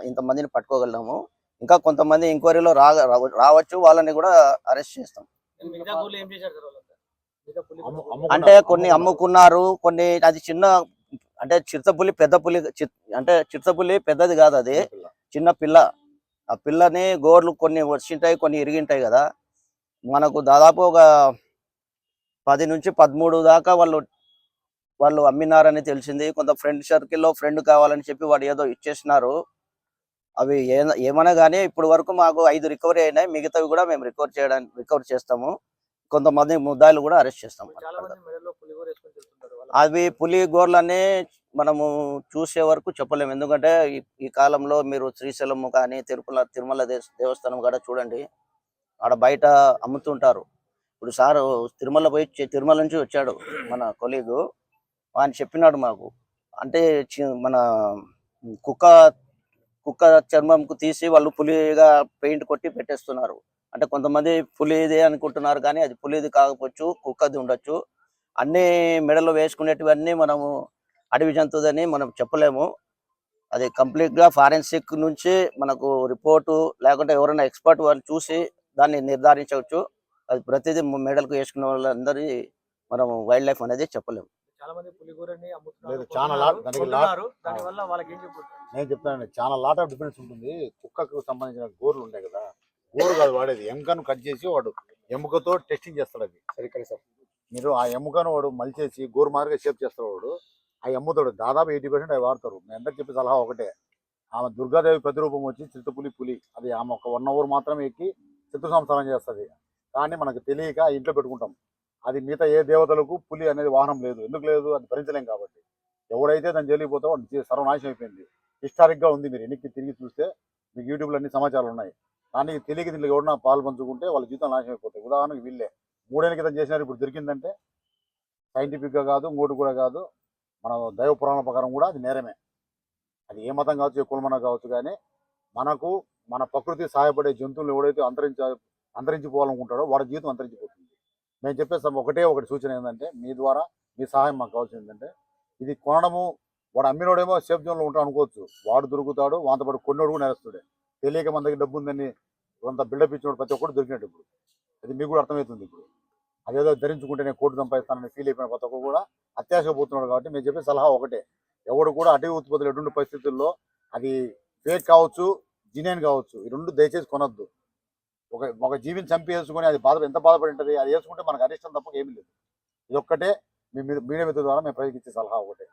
ఇంతమందిని పట్టుకోగలిగాము ఇంకా కొంతమంది ఎంక్వైరీలో రా రావ- రావచ్చు వాళ్ళని కూడా అరెస్ట్ చేస్తాం. అంటే కొన్ని అమ్ముకున్నారు కొన్ని అది చిన్న అంటే చిరుతపులి పెద్ద పులి అంటే చిరుతపులి పెద్దది కాదు అది. చిన్న పిల్ల. ఆ పిల్లని గోర్లు కొన్ని వచ్చింటాయి కొన్ని ఇరిగింటాయి కదా. మనకు దాదాపు ఒక పది నుంచి పదమూడు దాకా వాళ్ళు వాళ్ళు అమ్మినారని తెలిసింది. కొంత ఫ్రెండ్ సర్కిల్లో ఫ్రెండ్ కావాలని చెప్పి వాడు ఏదో ఇచ్చేసినారు. అవి ఏమైనా కానీ ఇప్పుడు వరకు మాకు ఐదు రికవరీ అయినాయి. మిగతావి కూడా మేము రికవర్ చేయడానికి రికవర్ చేస్తాము. కొంతమంది ముద్దాయిలు కూడా అరెస్ట్ చేస్తాం. చాలా మంది మెడలో పులి గోరు వేసుకొని తిరుగుతుంటారు వాళ్ళ అవి పులి గోర్లని మనము చూసే వరకు చెప్పలేము ఎందుకంటే ఈ- కాలంలో మీరు శ్రీశైలము కానీ తిరుపల తిరుమల దేవ- దేవస్థానం కూడా చూడండి. ఆడ బయట అమ్ముతుంటారు. ఇప్పుడు సార్ తిరుమల పోయి తిరుమల నుంచి వచ్చాడు మన కొలీగు. ఆయన చెప్పినాడు మాకు. అంటే మన కుక్క కుక్క చర్మంకు తీసి వాళ్ళు పులిగా పెయింట్ కొట్టి పెట్టేస్తున్నారు. అంటే కొంతమంది పులిది అనుకుంటున్నారు కానీ అది పులిది కాకపోవచ్చు కుక్కది ఉండొచ్చు. అన్ని మెడలో వేసుకునేటివన్నీ మనము అడవి జంతువుదని మనం చెప్పలేము. అది కంప్లీట్గా ఫారెన్సిక్ నుంచి మనకు రిపోర్టు లేకుంటే ఎవరైనా ఎక్స్పర్ట్ వాళ్ళు చూసి దాన్ని నిర్ధారించవచ్చు. అది ప్రతిదీ మెడల్కు వేసుకునే వాళ్ళందరి మనం వైల్డ్ లైఫ్ అనేది చెప్పలేము. చాలా మంది పులి గోరని అమ్ముతున్నారు లేదు, చాలా లాట్- దానికి లాట్- కొంటున్నారు. దాని వల్ల వాళ్ళకి ఏం చెప్పుకుంటారు? నేను చెప్తానండి చాలా లాట్ ఆఫ్ డిఫరెన్స్ ఉంటుంది. కుక్కకు సంబంధించిన గోర్లు ఉంటాయి కదా గోరు కాదు వాడేది. ఎముకను కట్ చేసి వాడు ఎముకతో టెస్టింగ్ చేస్తాడు అది. సరికడే సార్. మీరు ఆ ఎముకను వాడు మలిచేసి గోరు మాదిరిగా షేప్ చేస్తాడు వాడు. ఆ ఎమ్ముతాడు దాదాపు ఎయిటీ పర్సెంట్ అవి వాడతారు. నేను అందరికి చెప్పే సలహా ఒకటే. ఆమె దుర్గాదేవి ప్రతిరూపం వచ్చి చిత్తపులి పులి. అది ఆమె ఒక వన్ అవర్ మాత్రమే ఎక్కి చిత్ర సంసారం చేస్తుంది. కానీ మనకు తెలియక ఇంట్లో పెట్టుకుంటాం. అది మిగతా ఏ దేవతలకు పులి అనేది వాహనం లేదు. ఎందుకు లేదు? అది భరించలేం కాబట్టి. ఎవడైతే దాన్ని జరిగిపోతే వాడు సర్వనాశం అయిపోయింది. హిస్టారిక్గా ఉంది మీరు ఎన్నికి తిరిగి చూస్తే మీకు యూట్యూబ్లో అన్ని సమాచారాలు ఉన్నాయి. కానీ తెలియక దీంట్లో ఎవడన్నా పాలు పంచుకుంటే వాళ్ళ జీవితం నాశనం అయిపోతాయి. ఉదాహరణకు వీళ్ళే. మూడేళ్ళ క్రితం చేసినారు ఇప్పుడు దొరికిందంటే సైంటిఫిక్గా కాదు ఇంకోటి కూడా కాదు మన దైవ పురాణం ప్రకారం కూడా అది నేరమే. అది ఏ మతం కావచ్చు ఏ కులమనం కావచ్చు కానీ మనకు మన ప్రకృతి సహాయపడే జంతువులు ఎవడైతే అంతరించ అంతరించిపోవాలనుకుంటాడో వాడి జీవితం అంతరించిపోతుంది. మేము చెప్పేసి ఒకటే ఒకటి సూచన ఏంటంటే మీ ద్వారా మీ సహాయం మాకు కావాల్సింది ఏంటంటే ఇది కొనడము వాడు అమ్మినోడేమో సేఫ్ జోన్లో ఉంటాడు అనుకోవచ్చు. వాడు దొరుకుతాడు వాంతపాటు కొన్నోడు కూడా నేరస్తుడే. తెలియక మన దగ్గర డబ్బు ఉందని కొంత బిల్డప్ ఇచ్చినోడు ప్రతి ఒక్కరు దొరికినట్టు ఇప్పుడు. అది మీకు కూడా అర్థమవుతుంది ఇప్పుడు. అదేదో ధరించుకుంటే నేను కోర్టు సంపాదిస్తానని ఫీల్ అయిపోయిన ప్రతి ఒక్కరు కూడా అత్యాశగా పోతున్నాడు కాబట్టి మేము చెప్పే సలహా ఒకటే. ఎవడు కూడా అటవీ ఉత్పత్తులు ఎటువంటి పరిస్థితుల్లో అది ఫేక్ కావచ్చు జినేన్ కావచ్చు ఈ రెండు దయచేసి కొనొద్దు. ఒక ఒక జీవిని చంపి వేసుకొని అది బాధ ఎంత బాధపడి ఉంటుంది అది వేసుకుంటే మనకు అరిష్టం తప్ప ఏమీ లేదు. ఇది ఒక్కటే మీ మీడియా ద్వారా మేము ప్రజలకు ఇచ్చే సలహా ఒకటే.